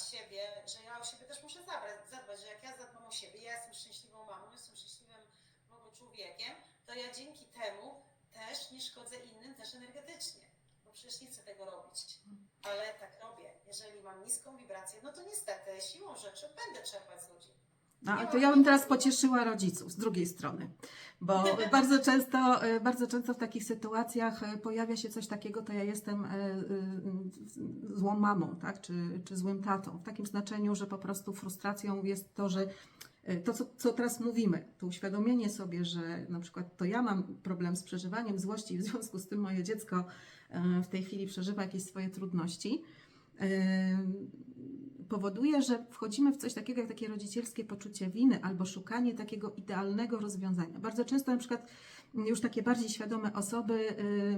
siebie, że ja o siebie też muszę zabrać, zadbać, że jak ja zadbam o siebie, ja jestem szczęśliwą mamą, jestem szczęśliwym w ogóle człowiekiem, to ja dzięki temu też nie szkodzę innym też energetycznie. Bo przecież nie chcę tego robić. Ale tak robię. Jeżeli mam niską wibrację, no to niestety siłą rzeczy będę czerpać z ludzi. No, a to ja bym teraz pocieszyła rodziców z drugiej strony, bo bardzo często, e, bardzo często w takich sytuacjach e, pojawia się coś takiego, to ja jestem e, złą mamą, tak? czy, czy złym tatą, w takim znaczeniu, że po prostu frustracją jest to, że to, co, co teraz mówimy, to uświadomienie sobie, że na przykład to ja mam problem z przeżywaniem złości i w związku z tym moje dziecko w tej chwili przeżywa jakieś swoje trudności, powoduje, że wchodzimy w coś takiego jak takie rodzicielskie poczucie winy albo szukanie takiego idealnego rozwiązania. Bardzo często na przykład już takie bardziej świadome osoby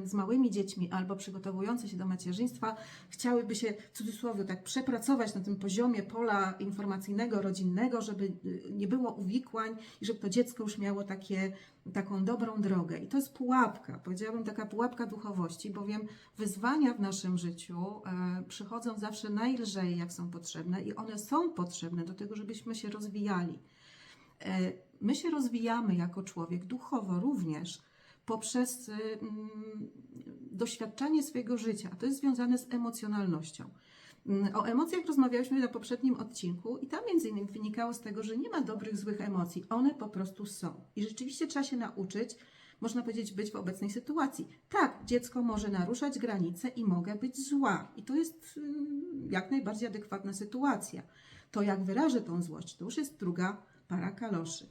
y, z małymi dziećmi albo przygotowujące się do macierzyństwa chciałyby się w cudzysłowie tak przepracować na tym poziomie pola informacyjnego, rodzinnego, żeby y, nie było uwikłań i żeby to dziecko już miało takie, taką dobrą drogę. I to jest pułapka, powiedziałabym taka pułapka duchowości, bowiem wyzwania w naszym życiu e, przychodzą zawsze najlżej, jak są potrzebne, i one są potrzebne do tego, żebyśmy się rozwijali. E, My się rozwijamy jako człowiek duchowo również poprzez mm, doświadczanie swojego życia, a to jest związane z emocjonalnością. Mm, O emocjach rozmawialiśmy na poprzednim odcinku i tam między innymi wynikało z tego, że nie ma dobrych, złych emocji. One po prostu są. I rzeczywiście trzeba się nauczyć, można powiedzieć, być w obecnej sytuacji. Tak, dziecko może naruszać granice i mogę być zła. I to jest mm, jak najbardziej adekwatna sytuacja. To jak wyrażę tą złość, to już jest druga para kaloszy.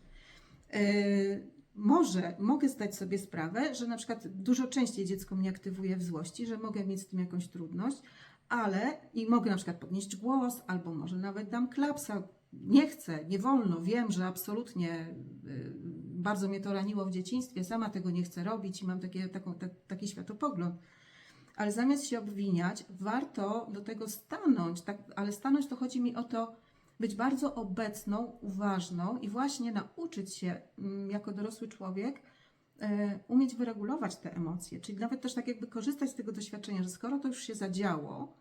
Yy, może mogę zdać sobie sprawę, że na przykład dużo częściej dziecko mnie aktywuje w złości, że mogę mieć z tym jakąś trudność, ale i mogę na przykład podnieść głos, albo może nawet dam klapsa. Nie chcę, nie wolno, wiem, że absolutnie yy, bardzo mnie to raniło w dzieciństwie, sama tego nie chcę robić i mam takie, taką, ta, taki światopogląd. Ale zamiast się obwiniać, warto do tego stanąć. Tak, ale stanąć to chodzi mi o to, być bardzo obecną, uważną i właśnie nauczyć się mm, jako dorosły człowiek e, umieć wyregulować te emocje. Czyli nawet też tak jakby korzystać z tego doświadczenia, że skoro to już się zadziało,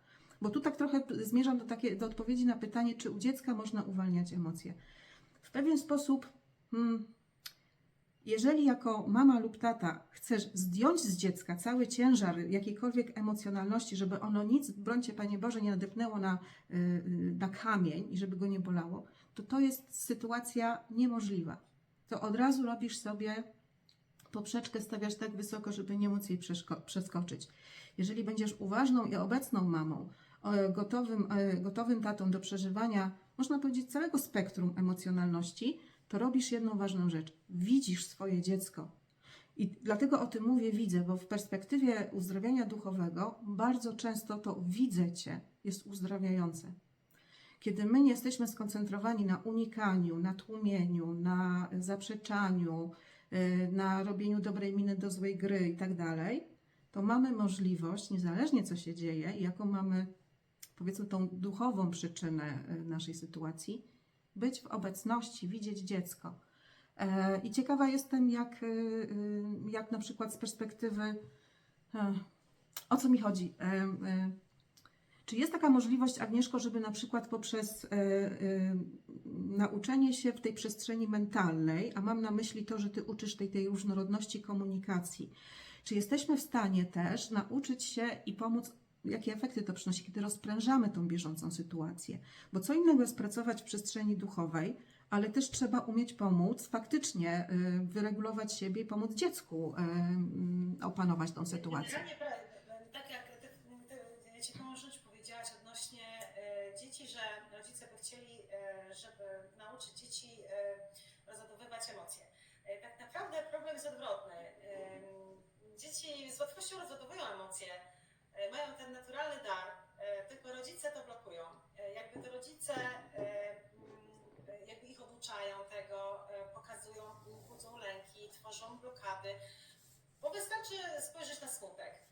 bo tu tak trochę zmierzam do, takie, do odpowiedzi na pytanie, czy u dziecka można uwalniać emocje. W pewien sposób, hmm, jeżeli jako mama lub tata chcesz zdjąć z dziecka cały ciężar jakiejkolwiek emocjonalności, żeby ono nic, brońcie Panie Boże, nie nadepnęło na, y, y, na kamień i żeby go nie bolało, to to jest sytuacja niemożliwa. To od razu robisz sobie poprzeczkę, stawiasz tak wysoko, żeby nie móc jej przeskoczyć. Jeżeli będziesz uważną i obecną mamą, gotowym, e, gotowym tatą do przeżywania, można powiedzieć, całego spektrum emocjonalności, to robisz jedną ważną rzecz. Widzisz swoje dziecko. I dlatego o tym mówię, widzę, bo w perspektywie uzdrawiania duchowego bardzo często to widzę cię jest uzdrawiające. Kiedy my nie jesteśmy skoncentrowani na unikaniu, na tłumieniu, na zaprzeczaniu, yy, na robieniu dobrej miny do złej gry i tak dalej, to mamy możliwość, niezależnie co się dzieje, i jaką mamy, powiedzmy, tą duchową przyczynę yy, naszej sytuacji, być w obecności, widzieć dziecko. E, I ciekawa jestem, jak, y, y, jak na przykład z perspektywy, e, o co mi chodzi? E, e, Czy jest taka możliwość, Agnieszko, żeby na przykład poprzez e, e, nauczenie się w tej przestrzeni mentalnej, a mam na myśli to, że Ty uczysz tej, tej różnorodności komunikacji, czy jesteśmy w stanie też nauczyć się i pomóc, jakie efekty to przynosi, kiedy rozprężamy tą bieżącą sytuację? Bo co innego jest pracować w przestrzeni duchowej, ale też trzeba umieć pomóc, faktycznie y, wyregulować siebie i pomóc dziecku y, y, opanować tą sytuację. Tak jak ty, ty, ciekawą rzecz powiedziałaś odnośnie e, dzieci, że rodzice by chcieli, żeby nauczyć dzieci rozładowywać emocje. Tak naprawdę problem jest odwrotny. Dzieci z łatwością rozładowują emocje, mają ten naturalny dar, e, tylko rodzice to blokują. E, jakby to rodzice e, mm, jakby ich oduczają tego, e, pokazują, budzą lęki, tworzą blokady. Bo wystarczy spojrzeć na smutek.